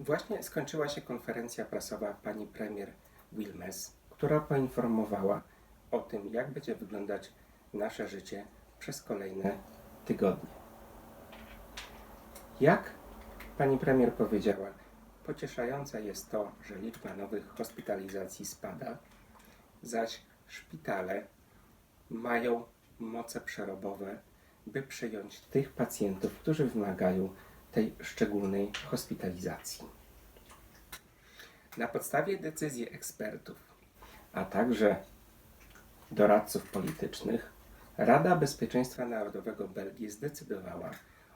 Właśnie skończyła się konferencja prasowa pani premier Wilmes, która poinformowała o tym, jak będzie wyglądać nasze życie przez kolejne tygodnie. Jak pani premier powiedziała, pocieszające jest to, że liczba nowych hospitalizacji spada, zaś szpitale mają moce przerobowe, by przyjąć tych pacjentów, którzy wymagają tej szczególnej hospitalizacji. Na podstawie decyzji ekspertów, a także doradców politycznych, Rada Bezpieczeństwa Narodowego Belgii zdecydowała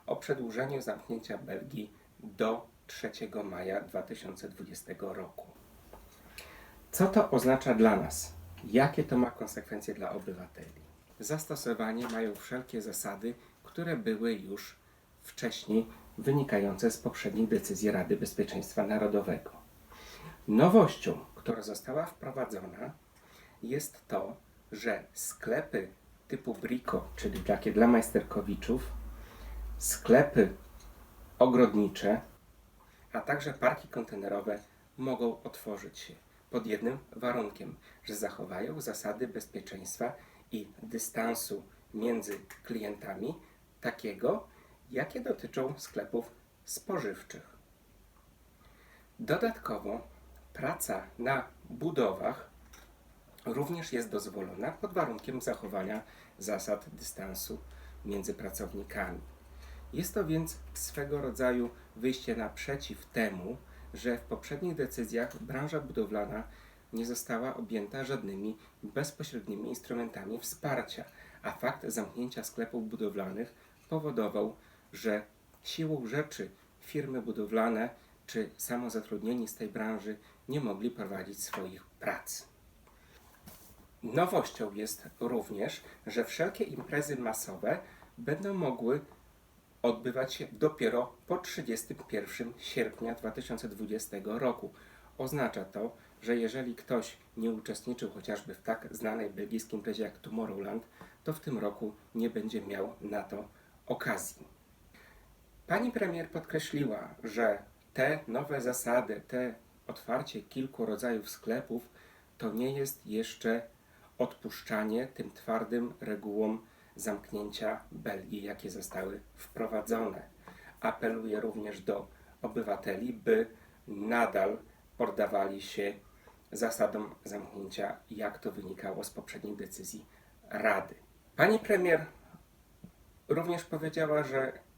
o przedłużeniu zamknięcia Belgii do 3 maja 2020 roku. Co to oznacza dla nas? Jakie to ma konsekwencje dla obywateli? Zastosowanie mają wszelkie zasady, które były już wcześniej wynikające z poprzednich decyzji Rady Bezpieczeństwa Narodowego. Nowością, która została wprowadzona, jest to, że sklepy typu Brico, czyli takie dla majsterkowiczów, sklepy ogrodnicze, a także parki kontenerowe mogą otworzyć się pod jednym warunkiem, że zachowają zasady bezpieczeństwa i dystansu między klientami takiego, jakie dotyczą sklepów spożywczych. Dodatkowo praca na budowach również jest dozwolona pod warunkiem zachowania zasad dystansu między pracownikami. Jest to więc swego rodzaju wyjście naprzeciw temu, że w poprzednich decyzjach branża budowlana nie została objęta żadnymi bezpośrednimi instrumentami wsparcia, a fakt zamknięcia sklepów budowlanych powodował, że siłą rzeczy firmy budowlane czy samozatrudnieni z tej branży nie mogli prowadzić swoich prac. Nowością jest również, że wszelkie imprezy masowe będą mogły odbywać się dopiero po 31 sierpnia 2020 roku. Oznacza to, że jeżeli ktoś nie uczestniczył chociażby w tak znanej belgijskiej imprezie jak Tomorrowland, to w tym roku nie będzie miał na to okazji. Pani premier podkreśliła, że te nowe zasady, te otwarcie kilku rodzajów sklepów, to nie jest jeszcze odpuszczanie tym twardym regułom zamknięcia Belgii, jakie zostały wprowadzone. Apeluje również do obywateli, by nadal poddawali się zasadom zamknięcia, jak to wynikało z poprzedniej decyzji Rady. Pani premier również powiedziała, że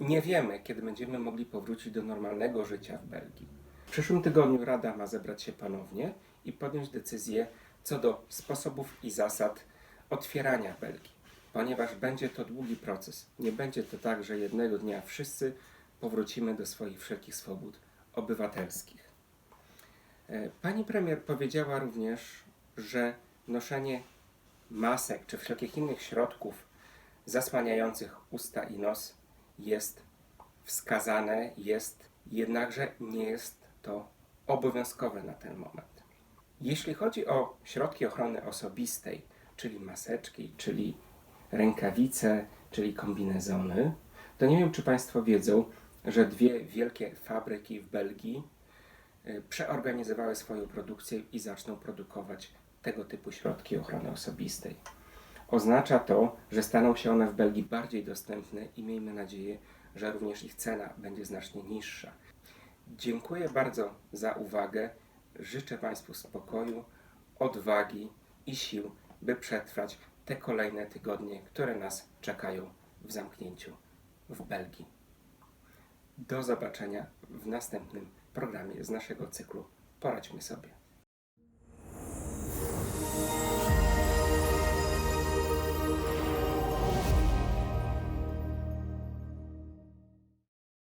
nie wiemy, kiedy będziemy mogli powrócić do normalnego życia w Belgii. W przyszłym tygodniu Rada ma zebrać się ponownie i podjąć decyzję co do sposobów i zasad otwierania Belgii, ponieważ będzie to długi proces. Nie będzie to tak, że jednego dnia wszyscy powrócimy do swoich wszelkich swobód obywatelskich. E, Pani premier powiedziała również, że noszenie masek czy wszelkich innych środków zasłaniających usta i nos jest wskazane, jest jednakże nie jest to obowiązkowe na ten moment. Jeśli chodzi o środki ochrony osobistej, czyli maseczki, czyli rękawice, czyli kombinezony, to nie wiem, czy Państwo wiedzą, że dwie wielkie fabryki w Belgii y, przeorganizowały swoją produkcję i zaczną produkować tego typu środki ochrony osobistej. Oznacza to, że staną się one w Belgii bardziej dostępne i miejmy nadzieję, że również ich cena będzie znacznie niższa. Dziękuję bardzo za uwagę. Życzę Państwu spokoju, odwagi i sił, by przetrwać te kolejne tygodnie, które nas czekają w zamknięciu w Belgii. Do zobaczenia w następnym programie z naszego cyklu Poradźmy sobie.